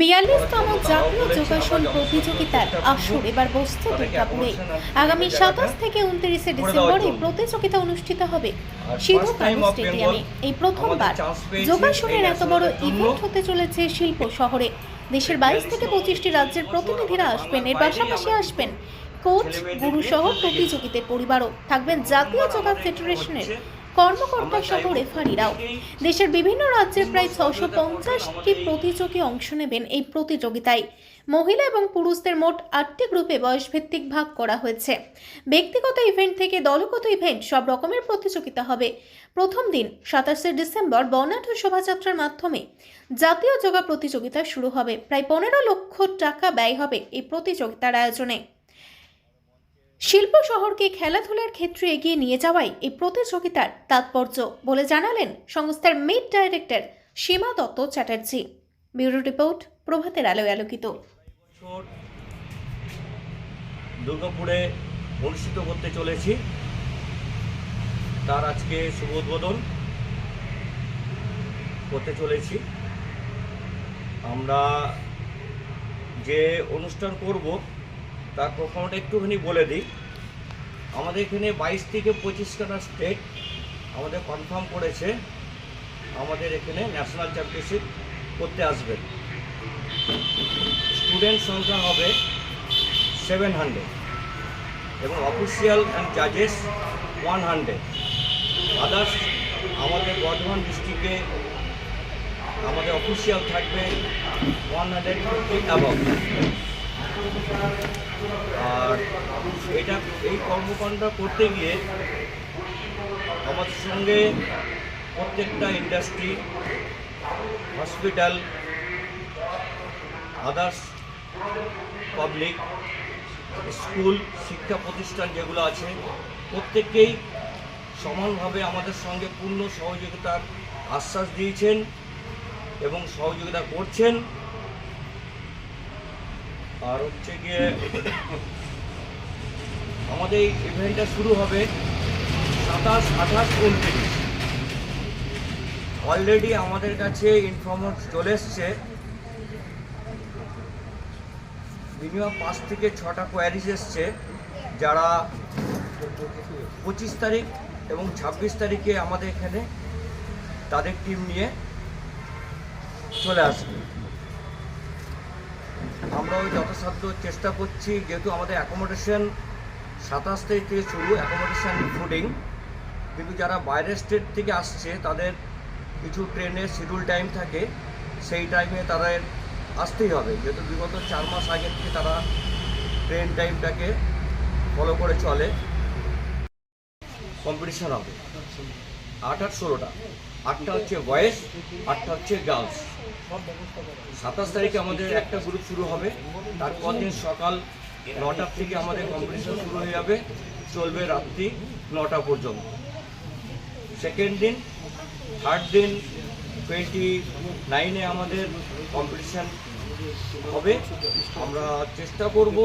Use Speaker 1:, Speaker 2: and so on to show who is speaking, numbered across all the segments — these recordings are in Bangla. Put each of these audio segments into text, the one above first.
Speaker 1: বিয়াল্লিশতম জাতীয় যোগাসন প্রতিযোগিতার আসর এবার বসছে দুর্গাপুরে। আগামী সাতাশ থেকে উনত্রিশে ডিসেম্বর এই প্রতিযোগিতা অনুষ্ঠিত হবে সিধু স্টেডিয়ামে। এই প্রথমবার যোগাসনের এত বড় ইভেন্ট হতে চলেছে শিল্প শহরে। দেশের বাইশ থেকে পঁচিশটি রাজ্যের প্রতিনিধিরা আসবেন, এর পাশাপাশি আসবেন কোচ গুরু সহ পরিবারও। থাকবেন জাতীয় যোগা ফেডারেশনের কর্মকর্তা সহ রেফারিরাও। দেশের বিভিন্ন রাজ্যের প্রায় ছশো পঞ্চাশটি প্রতিযোগী অংশ নেবেন এই প্রতিযোগিতায়। মহিলা এবং পুরুষদের মোট আটটি গ্রুপে বয়সভিত্তিক ভাগ করা হয়েছে। ব্যক্তিগত ইভেন্ট থেকে দলগত ইভেন্ট সব রকমের প্রতিযোগিতা হবে। প্রথম দিন সাতাশে ডিসেম্বর বর্ণাঢ্য শোভাযাত্রার মাধ্যমে জাতীয় যোগা প্রতিযোগিতা শুরু হবে। প্রায় পনেরো লক্ষ টাকা ব্যয় হবে এই প্রতিযোগিতার আয়োজনে। শিল্প শহরকে খেলাধুলার ক্ষেত্রে এগিয়ে নিয়ে যাওয়াই এই প্রতিযোগিতার তাৎপর্য বলে জানালেন সংস্থার mid director Seema Dutta Chatterjee. Bureau report, প্রভাতের আলোয় আলোকিত।
Speaker 2: দুর্গাপুরে অনুষ্ঠিত করতে চলেছি। তার আজকে শুভ উদ্বোধন করতে চলেছি। আমরা যে অনুষ্ঠান করব তার প্রথমটা একটুখানি বলে দিই। আমাদের এখানে বাইশ থেকে পঁচিশখানা স্টেট আমাদের কনফার্ম করেছে, আমাদের এখানে ন্যাশনাল চ্যাম্পিয়নশিপ করতে আসবেন স্টুডেন্ট সংখ্যা হবে সেভেন হান্ড্রেড এবং অফিসিয়াল অ্যান্ড জাজেস ওয়ান হান্ড্রেড আদার্স আমাদের বর্ধমান ডিস্ট্রিক্টে আমাদের অফিসিয়াল থাকবে ওয়ান হান্ড্রেড ফিফটি অ্যাবভ আর এটা এই কর্মকাণ্ড করতে গিয়ে আমাদের সঙ্গে প্রত্যেকটা industry hospital others public school শিক্ষা প্রতিষ্ঠান যেগুলো আছে, প্রত্যেককেই সমানভাবে আমাদের সঙ্গে পূর্ণ সহযোগিতার আশ্বাস দিয়েছেন এবং সহযোগিতা করছেন। আর হচ্ছে গিয়ে আমাদের এই ইভেন্টটা শুরু হবে সাতাশ আঠাশ উনত্রিশ। অলরেডি আমাদের কাছে ইনফরমেশন চলে এসছে। মিনিমাম পাঁচ থেকে ছটা কোয়ারিজ এসছে, যারা পঁচিশ তারিখ এবং ছাব্বিশ তারিখে আমাদের এখানে তাদের টিম নিয়ে চলে আসবে। আমরাও যথাসাধ্য চেষ্টা করছি, যেহেতু আমাদের অ্যাকোমোডেশন সাতাশ তারিখ থেকে শুরু অ্যাকোমোডেশন ফুডিং কিন্তু যারা বাইরের স্টেট থেকে আসছে, তাদের কিছু ট্রেনের শিডিউল টাইম থাকে, সেই টাইমে তাদের আসতেই হবে। যেহেতু বিগত চার মাস আগে থেকে তারা ট্রেন টাইমটাকে ফলো করে চলে। কম্পিটিশন হবে। আট আট ষোলোটা। আটটা হচ্ছে বয়েজ, আটটা হচ্ছে গার্লস। সাতাশ তারিখে আমাদের একটা গ্রুপ শুরু হবে। তারপর দিন সকাল নটার থেকে আমাদের কম্পিটিশন শুরু হয়ে যাবে। চলবে রাত্রি নটা পর্যন্ত। সেকেন্ড দিন থার্ড দিন টোয়েন্টি নাইনে আমাদের কম্পিটিশান হবে। আমরা চেষ্টা করব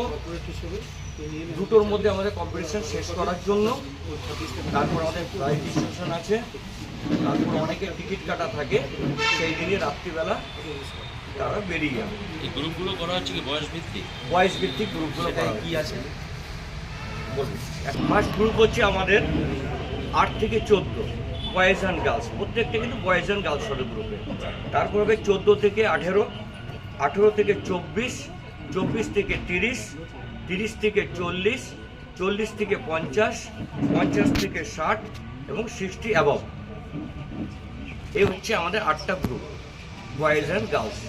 Speaker 2: দুটোর মধ্যে আমাদের কম্পিটিশান শেষ করার জন্য। তারপর আমাদের প্রাইজ আছে। তারপর অনেকে টিকিট কাটা থাকে সেই দিনই রাত্রিবেলা তারা বেরিয়ে যাবে।
Speaker 3: এই গ্রুপগুলো করা হচ্ছে কি বয়স ভিত্তিক
Speaker 2: বয়স ভিত্তিক গ্রুপগুলো করা কি আছে? ফার্স্ট গ্রুপ হচ্ছে আমাদের আট থেকে চোদ্দ বয়েজ অ্যান্ড গার্লস প্রত্যেকটা কিন্তু বয়েজ অ্যান্ড গার্লস হবে গ্রুপে তারপর হবে চোদ্দ থেকে আঠেরো আঠেরো থেকে চব্বিশ চব্বিশ থেকে তিরিশ তিরিশ থেকে চল্লিশ চল্লিশ থেকে পঞ্চাশ পঞ্চাশ থেকে ষাট এবং সিক্সটি অ্যাবভ এই হচ্ছে আমাদের আটটা গ্রুপ বয়েজ অ্যান্ড গার্লস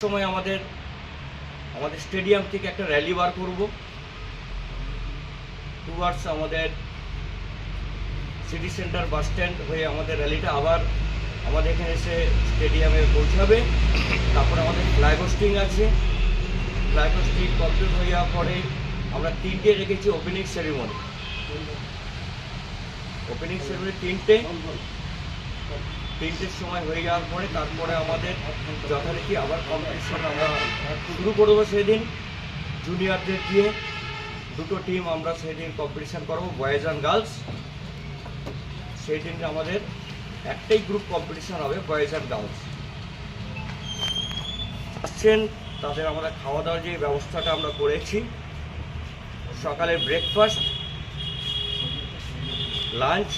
Speaker 2: সময় আমাদের আমাদের স্টেডিয়াম থেকে একটা র্যালি বার করব। টুয়ার্ডস আমাদের সিটি সেন্টার বাস স্ট্যান্ড হয়ে আমাদের র্যালিটা আবার আমাদের এখানে এসে স্টেডিয়ামে পৌঁছাবে। তারপর আমাদের ফ্ল্যাগ হোস্টিং আছে। ফ্ল্যাগ হোস্টিং কমপ্লিট হয়ে যাওয়ার পরে আমরা তিনটে রেখেছি ওপেনিং সেরিমনি ওপেনিং সেরিমনি তিনটে। তিনটের সময় হয়ে যাওয়ার পরে তারপরে আমাদের যথারীতি আবার কম্পিটিশন আমরা শুরু করব সেদিন। জুনিয়রদের দিয়ে দুটো টিম আমরা সেদিন কম্পিটিশন করব বয়েজ অ্যান্ড গার্লস সেই দিন আমাদের একটাই গ্রুপ কম্পিটিশন হবে বয়েজ অ্যান্ড গার্লস আসছেন, তাদের আমরা খাওয়া দাওয়ার যে ব্যবস্থাটা আমরা করেছি, সকালে breakfast lunch,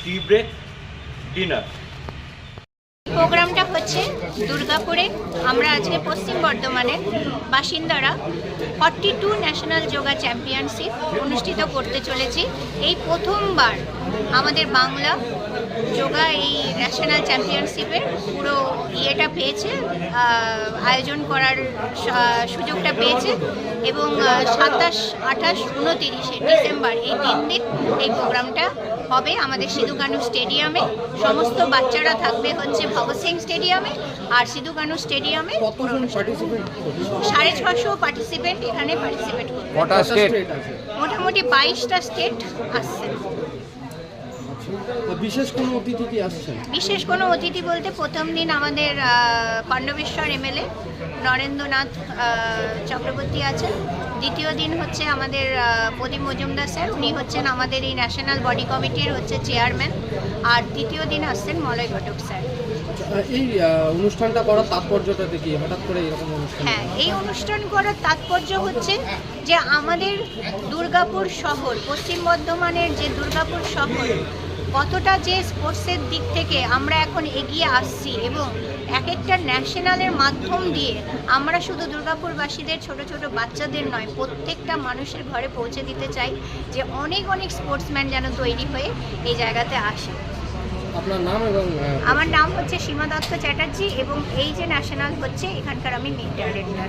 Speaker 2: tea break, dinner.
Speaker 4: প্রোগ্রামটা হচ্ছে দুর্গাপুরে। আমরা আজকে পশ্চিম বর্ধমানের বাসিন্দারা forty two national yoga championship অনুষ্ঠিত করতে চলেছি। এই প্রথমবার আমাদের বাংলা যোগা এই ন্যাশনাল চ্যাম্পিয়নশিপের পুরো ইয়েটা পেয়েছে আয়োজন করার সুযোগটা পেয়েছে এবং সাতাশ আঠাশ উনতিরিশে ডিসেম্বর এই তিন দিন এই প্রোগ্রামটা হবে আমাদের সিধু কানু স্টেডিয়ামে। সমস্ত বাচ্চারা থাকবে হচ্ছে ভগৎ সিং স্টেডিয়ামে আর সিধু কানু স্টেডিয়ামে
Speaker 5: কতজন
Speaker 4: সাড়ে ছশো পার্টিসিপেন্ট এখানে পার্টিসিপেট করবে। মোটামুটি বাইশটা স্টেট আসছে।
Speaker 5: বিশেষ কোনো অতিথি কি আসছেন?
Speaker 4: বিশেষ কোনো অতিথি বলতে প্রথম দিন আমাদের পাণ্ডবেশ্বর এমএলএ নরেন্দ্রনাথ চক্রবর্তী আছেন। দ্বিতীয় দিন হচ্ছে আমাদের প্রদীপ মজুমদার স্যার উনি হচ্ছেন আমাদের এই ন্যাশনাল বডি কমিটির হচ্ছে চেয়ারম্যান। আর তৃতীয় দিন আসছেন মলয় ঘটক স্যার।
Speaker 5: আচ্ছা, এই অনুষ্ঠানটা করার তাৎপর্যটা দেখি হঠাৎ করে এরকম অনুষ্ঠান
Speaker 4: হ্যাঁ এই অনুষ্ঠান করার তাৎপর্য হচ্ছে যে আমাদের দুর্গাপুর শহর পশ্চিম বর্ধমানের যে দুর্গাপুর শহর কতটা যে স্পোর্টসের দিক থেকে আমরা এখন এগিয়ে আসছি এবং এক একটা ন্যাশনালের মাধ্যম দিয়ে আমরা শুধু দুর্গাপুরবাসীদের ছোট ছোট বাচ্চাদের নয় প্রত্যেকটা মানুষের ঘরে পৌঁছে দিতে চাই যে অনেক অনেক স্পোর্টসম্যান যেন তৈরি হয়ে এই জায়গাতে আসে।
Speaker 5: আপনার নাম এবং
Speaker 4: আমার নাম হচ্ছে সীমা দত্ত চ্যাটার্জি এবং এই যে ন্যাশনাল হচ্ছে এখানকার আমি মিড ডাইরেক্টর